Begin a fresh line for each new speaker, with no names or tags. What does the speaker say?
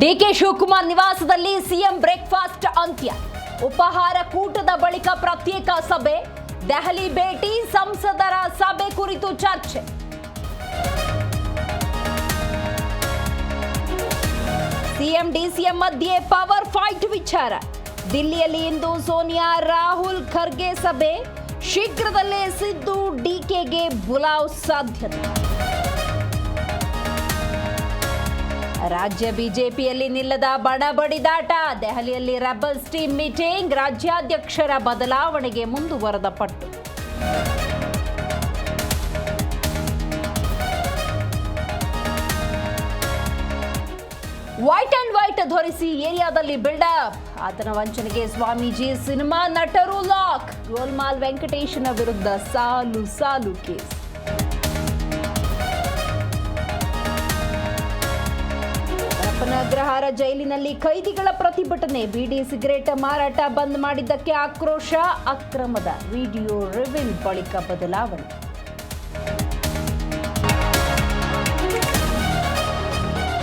DK Shivakumar ನಿವಾಸದಲ್ಲಿ CM breakfast ಅಂತ್ಯ. ಉಪಹಾರ ಕೂಟದ ಬಳಿಕ ಪ್ರತ್ಯೇಕ ಸಭೆ. ದೆಹಲಿ ಭೇಟಿ, ಸಂಸದರ ಸಭೆ ಕುರಿತು ಚರ್ಚೆ. ಸಿಎಂ, ಡಿಸಿಎಂ ಮಧ್ಯೆ ಪವರ್ ಫೈಟ್ ವಿಚಾರ. ದಿಲ್ಲಿಯಲ್ಲಿ ಇಂದು ಸೋನಿಯಾ, ರಾಹುಲ್ ಖರ್ಗೆ ಸಭೆ. ಶೀಘ್ರದಲ್ಲೇ ಸಿದ್ದು, ಡಿಕೆಗೆ ಬುಲಾವ್ ಸಾಧ್ಯತೆ. ರಾಜ್ಯ ಬಿಜೆಪಿಯಲ್ಲಿ ನಿಲ್ಲದ ಬಡ ಬಡಿದಾಟ ದೆಹಲಿಯಲ್ಲಿ ರೆಬಲ್ಸ್ ಟೀಮ್ ಮೀಟಿಂಗ್, ರಾಜ್ಯಾಧ್ಯಕ್ಷರ ಬದಲಾವಣೆಗೆ ಮುಂದುವರೆದ ಪಟ್ಟು. ವೈಟ್ ಅಂಡ್ ವೈಟ್ ಧರಿಸಿ ಏರಿಯಾದಲ್ಲಿ ಬಿಲ್ಡಪ್ ಆತನ ವಂಚನೆಗೆ ಸ್ವಾಮೀಜಿ ಸಿನಿಮಾ ನಟರು ಲಾಕ್. ಗೋಲ್ಮಾಲ್ ವೆಂಕಟೇಶನ ವಿರುದ್ಧ ಸಾಲು ಸಾಲು ಕೇಸ್. ಹರಪನಗ್ರಹಾರ ಜೈಲಿನಲ್ಲಿ ಕೈದಿಗಳ ಪ್ರತಿಭಟನೆ, ಬಿಡಿ ಸಿಗರೇಟ್ ಮಾರಾಟ ಬಂದ್ ಮಾಡಿದ್ದಕ್ಕೆ ಆಕ್ರೋಶ, ಅಕ್ರಮದ ವಿಡಿಯೋ ರಿವೀಲ್ ಬಳಿಕ ಬದಲಾವಣೆ.